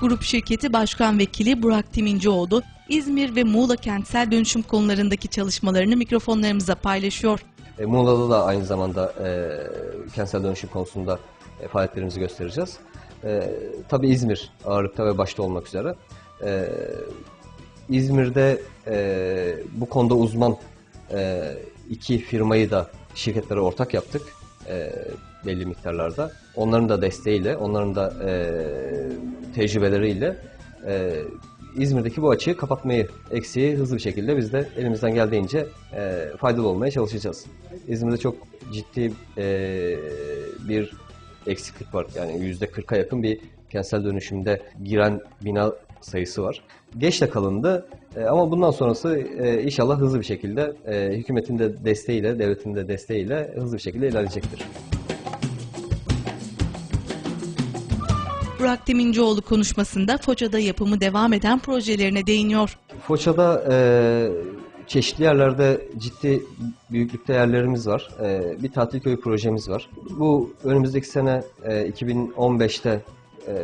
Grup şirketi Başkan Vekili Burak Timincioğlu, İzmir ve Muğla kentsel dönüşüm konularındaki çalışmalarını mikrofonlarımıza paylaşıyor. E, Muğla'da da aynı zamanda e, kentsel dönüşüm konusunda e, faaliyetlerimizi göstereceğiz. E, tabii İzmir ağırlıkta ve başta olmak üzere. E, İzmir'de e, bu konuda uzman e, iki firmayı da şirketlere ortak yaptık e, belli miktarlarda. Onların da desteğiyle, onların da e, tecrübeleriyle e, İzmir'deki bu açığı kapatmayı, eksiği hızlı bir şekilde biz de elimizden geldiğince e, faydalı olmaya çalışacağız. İzmir'de çok ciddi e, bir eksiklik var. Yani yüzde 40'a yakın bir kentsel dönüşümde giren bina sayısı var. Geç de kalındı e, ama bundan sonrası e, inşallah hızlı bir şekilde e, hükümetin de desteğiyle, devletin de desteğiyle hızlı bir şekilde ilerleyecektir. Burak Timincioğlu konuşmasında Foça'da yapımı devam eden projelerine değiniyor. Foça'da e, çeşitli yerlerde ciddi büyüklükte yerlerimiz var. E, bir tatil köyü projemiz var. Bu önümüzdeki sene e, 2015'te e,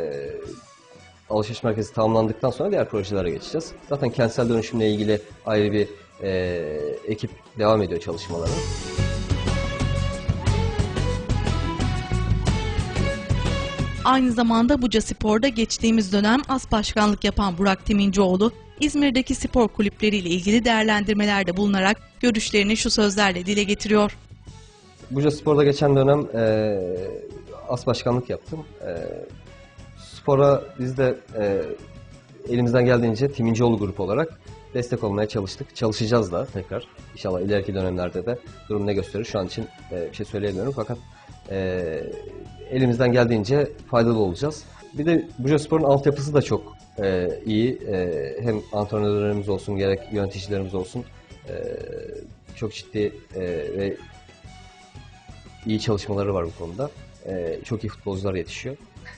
alışveriş merkezi tamamlandıktan sonra diğer projelere geçeceğiz. Zaten kentsel dönüşümle ilgili ayrı bir e, ekip devam ediyor çalışmaları. Aynı zamanda Buca Spor'da geçtiğimiz dönem as başkanlık yapan Burak Timincioğlu, İzmir'deki spor kulüpleriyle ilgili değerlendirmelerde bulunarak görüşlerini şu sözlerle dile getiriyor. Buca Spor'da geçen dönem e, as başkanlık yaptım. E, spora biz de e, elimizden geldiğince Timincioğlu grup olarak destek olmaya çalıştık. Çalışacağız da tekrar. İnşallah ileriki dönemlerde de durum ne gösterir şu an için e, bir şey söyleyemiyorum fakat e, elimizden geldiğince faydalı olacağız. Bir de Buca Spor'un altyapısı da çok e, iyi. E, hem antrenörlerimiz olsun gerek yöneticilerimiz olsun e, çok ciddi e, ve iyi çalışmaları var bu konuda. Ee, çok iyi futbolcular yetişiyor.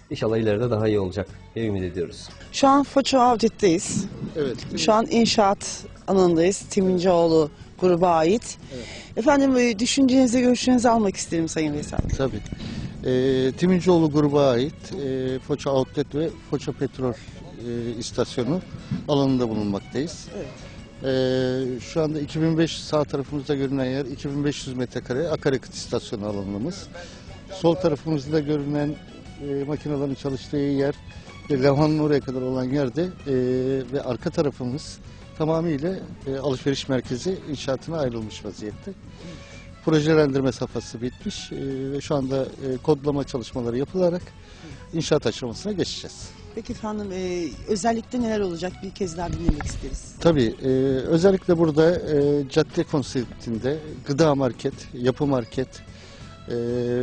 İnşallah ileride daha iyi olacak diye ümit ediyoruz. Şu an Foça Avcı'dayız. Evet. Şu an inşaat alanındayız. Timincoğlu gruba ait. Efendim e, düşüncenizi, görüşlerinizi almak isterim Sayın Veysel. Tabii. E, Timincoğlu gruba ait e, Foça Outlet ve Foça Petrol e, istasyonu alanında bulunmaktayız. E, şu anda 2005 sağ tarafımızda görünen yer 2500 metrekare akaryakıt istasyonu alanımız. Sol tarafımızda görünen e, makinelerin çalıştığı yer ve Levan'ın oraya kadar olan yerde e, ve arka tarafımız tamamıyla e, alışveriş merkezi inşaatına ayrılmış vaziyette. Projelendirme safhası bitmiş e, ve şu anda e, kodlama çalışmaları yapılarak inşaat aşamasına geçeceğiz. Peki efendim e, özellikle neler olacak bir kez daha dinlemek isteriz. Tabii e, özellikle burada e, cadde konseptinde gıda market, yapı market, e,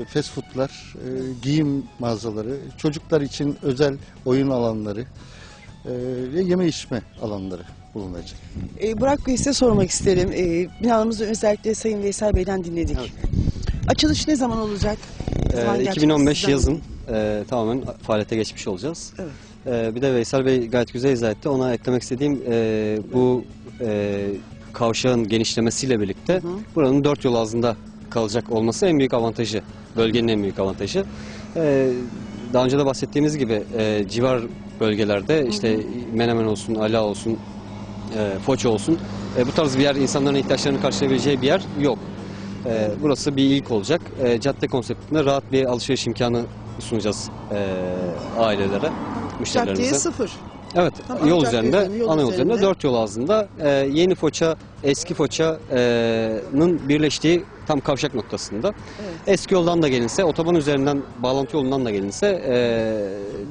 fast foodlar, e, giyim mağazaları, çocuklar için özel oyun alanları e, ve yeme içme alanları bulunacak. E, Burak Bey size sormak isterim. E, binalarımızda özellikle Sayın Veysel Bey'den dinledik. Açılış ne zaman olacak? Ne zaman Ee, gerçekleşecek? 2015 Sizden yazın e, tamamen faaliyete geçmiş olacağız. Evet. E, bir de Veysel Bey gayet güzel izah etti. Ona eklemek istediğim e, bu e, kavşağın genişlemesiyle birlikte buranın dört yol ağzında kalacak olması en büyük avantajı. Bölgenin en büyük avantajı. E, daha önce de bahsettiğimiz gibi e, civar bölgelerde işte Menemen olsun, Ala olsun, e, Foça olsun e, bu tarz bir yer insanların ihtiyaçlarını karşılayabileceği bir yer yok. E, burası bir ilk olacak. E, cadde konseptinde rahat bir alışveriş imkanı sunacağız e, ailelere, Caddeye müşterilerimize. sıfır. Evet, Tamam, yol üzerinde, yol ana yol üzerinde. dört yol ağzında e, yeni Foça, eski Foça'nın birleştiği tam kavşak noktasında. Eski yoldan da gelinse, otoban üzerinden, bağlantı yolundan da gelinse e,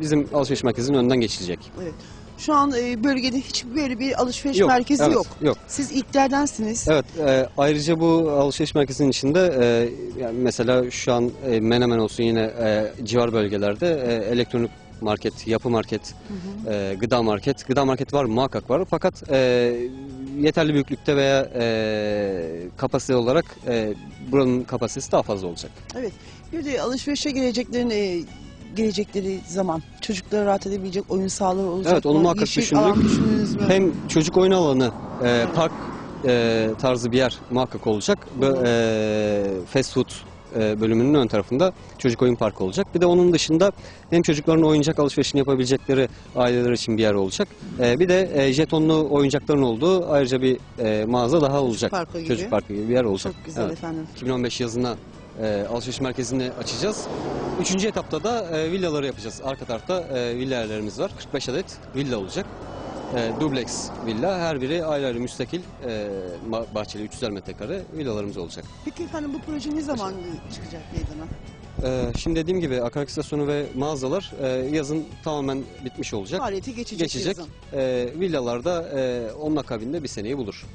bizim alışveriş merkezinin önünden geçilecek. Evet. Şu an e, bölgede hiç böyle bir alışveriş Yok, merkezi evet, yok. yok. Siz ilklerdensiniz. Evet, e, ayrıca bu alışveriş merkezinin içinde e, yani mesela şu an e, Menemen olsun yine e, civar bölgelerde e, elektronik market, yapı market, e, gıda market, gıda market var muhakkak var fakat e, yeterli büyüklükte veya e, kapasite olarak e, buranın kapasitesi daha fazla olacak. Evet. Bir de alışverişe geleceklerin e, gelecekleri zaman çocuklara rahat edebilecek oyun sahaları olacak Evet, onu muhakkak düşündük. Hem çocuk oyun alanı, e, park e, tarzı bir yer muhakkak olacak. Bö- e, fast food e, bölümünün ön tarafında çocuk oyun parkı olacak. Bir de onun dışında hem çocukların oyuncak alışverişini yapabilecekleri aileler için bir yer olacak. E, bir de e, jetonlu oyuncakların olduğu ayrıca bir e, mağaza daha olacak. parkı gibi. Çocuk parkı gibi bir yer olacak. Çok güzel Evet. efendim. 2015 yazına e, alışveriş merkezini açacağız. Üçüncü etapta da e, villaları yapacağız. Arka tarafta e, villa yerlerimiz var. 45 adet villa olacak. E, dubleks villa. Her biri ayrı ayrı müstakil e, bahçeli 300'er metrekare villalarımız olacak. Peki efendim bu proje ne zaman çıkacak meydana? E, şimdi dediğim gibi akaryakıt istasyonu ve mağazalar e, yazın tamamen bitmiş olacak. Faaliyete geçecek, Geçecek. yazın. E, villalarda e, onun akabinde bir seneyi bulur.